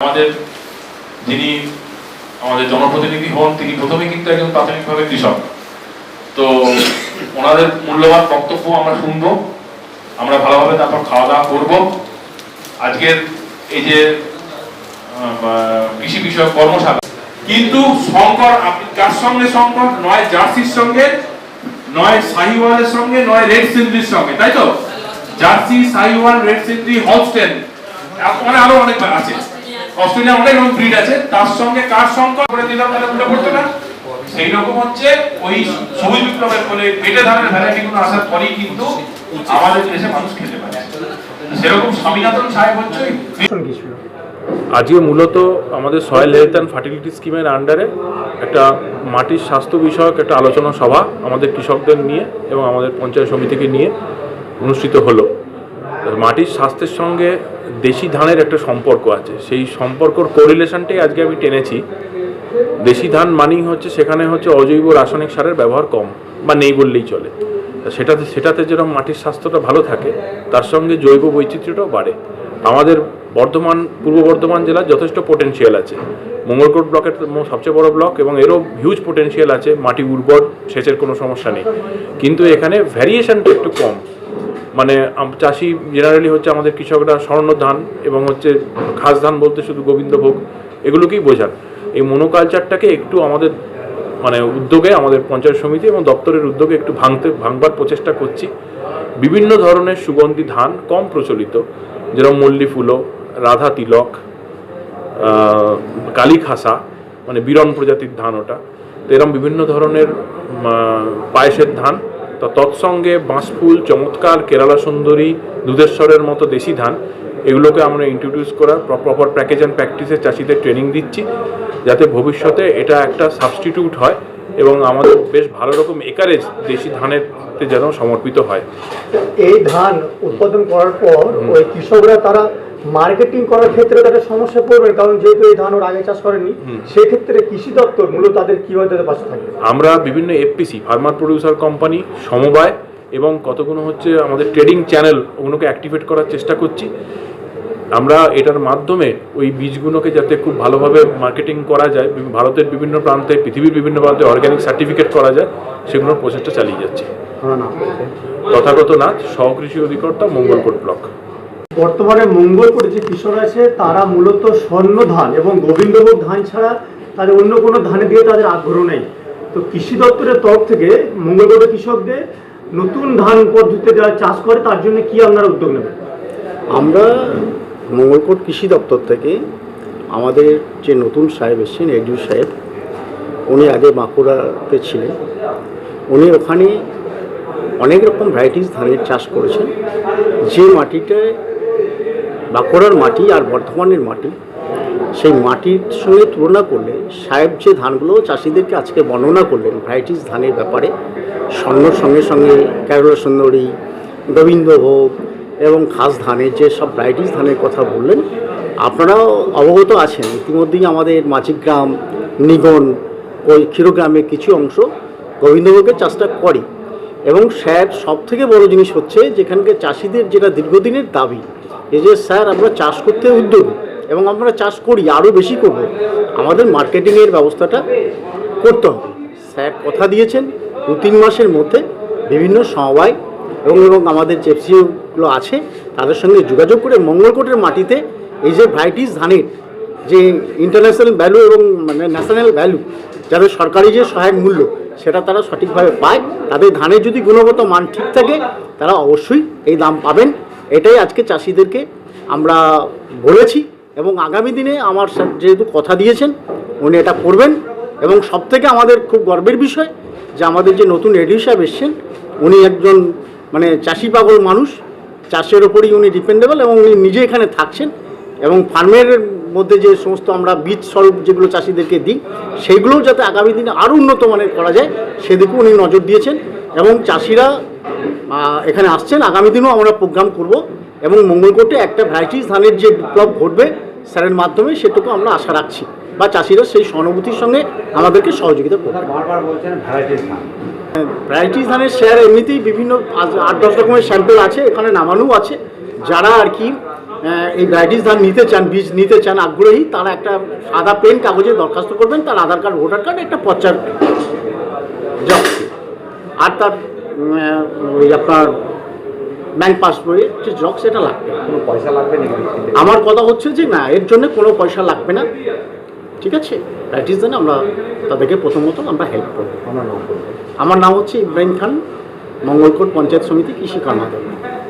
আমাদের যিনি আমাদের জনপ্রতিনিধি হন, তিনি প্রথমে কিন্তু একজন প্রাথমিকভাবে কৃষক। তো ওনাদের মূল্যবান বক্তব্য আমরা শুনব, আমরা ভালোভাবে তারপর খাওয়া দাওয়া করব। আজকের এই যে কৃষি বিষয়ক কর্মশালা, কিন্তু শঙ্কর আপনি কার সঙ্গে শঙ্কর নয় জার্সির সঙ্গে, নয় সাহিওয়ালের সঙ্গে, নয় রেড সিন্দ্রির সঙ্গে, তাই তো? Jersey, Sahiwal, red Sindhi, Holstein মানে আরও অনেক আছে। অস্ট্রেলিয়া অনেক রকম ব্রিড আছে। তার সঙ্গে কার শঙ্কর করে দিলাম তাহলে মনে পড়তো না। সেই রকম হচ্ছে ওই সবুজ বিপ্লবের ফলে পেটে ধানের ভ্যারাইটি গুলো আসার পরেই কিন্তু আমাদের দেশে মানুষ খেতে পারে। সেরকম স্বামীনাথন সাহেব হচ্ছে আজকে মূলত আমাদের সয়েল হেলথ অ্যান্ড ফার্টিলিটি স্কিমের আন্ডারে একটা মাটির স্বাস্থ্য বিষয়ক একটা আলোচনা সভা আমাদের কৃষকদের নিয়ে এবং আমাদের পঞ্চায়েত সমিতিকে নিয়ে অনুষ্ঠিত হলো। মাটির স্বাস্থ্যের সঙ্গে দেশি ধানের একটা সম্পর্ক আছে। সেই সম্পর্কর কোরিলেশনটাই আজকে আমি টেনেছি। দেশি ধান মানেই হচ্ছে সেখানে হচ্ছে অজৈব রাসায়নিক সারের ব্যবহার কম বা নেই বললেই চলে। সেটাতে সেটাতে যেরকম মাটির স্বাস্থ্যটা ভালো থাকে, তার সঙ্গে জৈব বৈচিত্র্যটাও বাড়ে। আমাদের বর্ধমান, পূর্ব বর্ধমান জেলার যথেষ্ট পোটেনশিয়াল আছে। মঙ্গলকোট ব্লকের সবচেয়ে বড় ব্লক এবং এরও হিউজ পোটেনশিয়াল আছে। মাটি উর্বর, সেচের কোনো সমস্যা নেই। কিন্তু এখানে ভ্যারিয়েশনটা একটু কম। মানে চাষি জেনারেলি হচ্ছে আমাদের কৃষকরা স্বর্ণ ধান এবং হচ্ছে খাস ধান বলতে শুধু গোবিন্দভোগ, এগুলোকেই বোঝান। এই মনোকালচারটাকে একটু আমাদের মানে উদ্যোগে, আমাদের পঞ্চায়েত সমিতি এবং দপ্তরের উদ্যোগে একটু ভাঙতে, ভাঙবার প্রচেষ্টা করছি। বিভিন্ন ধরনের সুগন্ধি ধান কম প্রচলিত, যেরকম মল্লী ফুলো রাধা তিলক কালী খাসা মানে বিরন প্রজাতির ধান ওটা। তো এরকম বিভিন্ন ধরনের পায়েসের ধান তো তৎসঙ্গে বাঁশফুল চমৎকার কেরালা সুন্দরী দুধেশ্বরের মতো দেশি ধান এগুলোকে আমরা ইন্ট্রোডিউস করার প্রপার প্যাকেজ অ্যান্ড প্র্যাকটিসে চাষিদের ট্রেনিং দিচ্ছি যাতে ভবিষ্যতে এটা একটা সাবস্টিটিউট হয় এবং আমাদের বেশ ভালো রকম একারেজ দেশি ধানের যেন সমর্পিত হয়। এই ধান উৎপাদন করার পর ওই কৃষকরা তারা মার্কেটিং করার ক্ষেত্রে তাদের সমস্যা পড়বে কারণ যেহেতু এই ধান ওরা আগে চাষ করেনি সেই ক্ষেত্রে কৃষি দপ্তর মূলত তাদের কীভাবে তাদের পাশে থাকবে? আমরা বিভিন্ন এফপিসি ফার্মার প্রডিউসার কোম্পানি সমবায় এবং কতগুলো হচ্ছে আমাদের ট্রেডিং চ্যানেল ওগুলোকে অ্যাক্টিভেট করার চেষ্টা করছি। আমরা এটার মাধ্যমে ওই বীজগুলোকে যাতে খুব ভালোভাবে মার্কেটিং করা যায় ভারতের বিভিন্ন প্রান্তে পৃথিবীর বিভিন্ন প্রান্তে অর্গ্যানিক সার্টিফিকেট করা যায় সেগুলোর প্রচেষ্টা চালিয়ে যাচ্ছে। তথাগত নাথ সহকৃষি অধিকর্তা মঙ্গলকোট ব্লক। বর্তমানে মঙ্গলপুরে যে কৃষক আছে, তারা মূলত স্বর্ণ ধান এবং গোবিন্দভোগ ধান ছাড়া তাদের অন্য কোনো ধানের দিকে তাদের আগ্রহ নেই। তো কৃষি দপ্তরের তরফ থেকে মঙ্গলপুরের কৃষকদের নতুন ধান পদ্ধতিতে যারা চাষ করে, তার জন্য কি আপনারা উদ্যোগ নেবেন? আমরা মঙ্গলকোট কৃষি দপ্তর থেকে আমাদের যে নতুন সাহেব এসেছেন এডিউ সাহেব, উনি আগে বাঁকুড়াতে ছিলেন। উনি ওখানে অনেক রকম ভ্যারাইটিস ধানের চাষ করেছেন। যে মাটিটায় বাঁকুড়ার মাটি আর বর্ধমানের মাটি, সেই মাটির সঙ্গে তুলনা করলে সাহেব যে ধানগুলো চাষিদেরকে আজকে বর্ণনা করলেন ভ্যারাইটিস ধানের ব্যাপারে স্বর্ণর সঙ্গে সঙ্গে কেরলা সুন্দরী গোবিন্দভোগ এবং খাস ধানের যে সব ভ্যারাইটিস ধানের কথা বললেন, আপনারাও অবগত আছেন। ইতিমধ্যেই আমাদের মাঝিগ্রাম, নিগন, ওই ক্ষীরগ্রামের কিছু অংশ গোবিন্দভোগের চাষটা করে এবং স্যার সব থেকে বড় জিনিস হচ্ছে যেখানকার চাষিদের যেটা দীর্ঘদিনের দাবি এই যে স্যার, আমরা চাষ করতে উদ্যোগী এবং আমরা চাষ করি, আরও বেশি করব। আমাদের মার্কেটিংয়ের ব্যবস্থাটা করতে হবে। স্যার কথা দিয়েছেন, দু তিন মাসের মধ্যে বিভিন্ন সমবায় এবং এবং আমাদের এফসিওগুলো আছে, তাদের সঙ্গে যোগাযোগ করে মঙ্গলকোটের মাটিতে এই যে ভ্যারাইটিস ধানের যে ইন্টারন্যাশনাল ভ্যালু এবং মানে ন্যাশনাল ভ্যালু যাদের সরকারি যে সহায়ক মূল্য, সেটা তারা সঠিকভাবে পায়। তাদের ধানের যদি গুণগত মান ঠিক থাকে, তারা অবশ্যই এই দাম পাবেন। এটাই আজকে চাষিদেরকে আমরা বলেছি এবং আগামী দিনে আমার যেহেতু কথা দিয়েছেন, উনি এটা করবেন এবং সবথেকে আমাদের খুব গর্বের বিষয় যে আমাদের যে নতুন এডিও সাহেব এসছেন, উনি একজন মানে চাষি পাগল মানুষ, চাষের ওপরই উনি ডিপেন্ডেবল এবং উনি নিজে এখানে থাকছেন এবং ফার্মের মধ্যে যে সমস্ত আমরা বীজ স্বরূপ যেগুলো চাষিদেরকে দিই সেইগুলোও যাতে আগামী দিনে আরও উন্নত মানের করা যায়, সেদিকেও উনি নজর দিয়েছেন এবং চাষিরা এখানে আসছেন। আগামী দিনেও আমরা প্রোগ্রাম করব এবং মঙ্গলকোটে একটা ভ্যারাইটিস ধানের যে বিপ্লব ঘটবে স্যারের মাধ্যমে সেটুকু আমরা আশা রাখছি। বা চাষিরা সেই সহানুভূতির সঙ্গে আমাদেরকে সহযোগিতা করবে। ভ্যারাইটিস ধানের শেয়ার এমনিতেই বিভিন্ন আট দশ রকমের স্যাম্পেল আছে এখানে নামানো আছে। যারা আর কি এই ভ্যারাইটিস ধান নিতে চান বীজ নিতে চান আগ্রহী তারা একটা সাদা পেন কাগজে দরখাস্ত করবেন তার আধার কার্ড ভোটার কার্ড একটা পচার জক্স আর তার ওই আপনার ব্যাংক পাসবইয়ের যে জক্স এটা লাগবে কোনো পয়সা লাগবে না আমার কথা হচ্ছে যে না এর জন্য কোনো পয়সা লাগবে না। ঠিক আছে? দ্যাট ইজ আমরা তাদেরকে প্রথমত আমরা হেল্প করব। আমার নাম করব আমার নাম হচ্ছে ইব্রাহিম খান মঙ্গলকোট পঞ্চায়েত সমিতি কৃষি কর্মাধ্যক্ষ।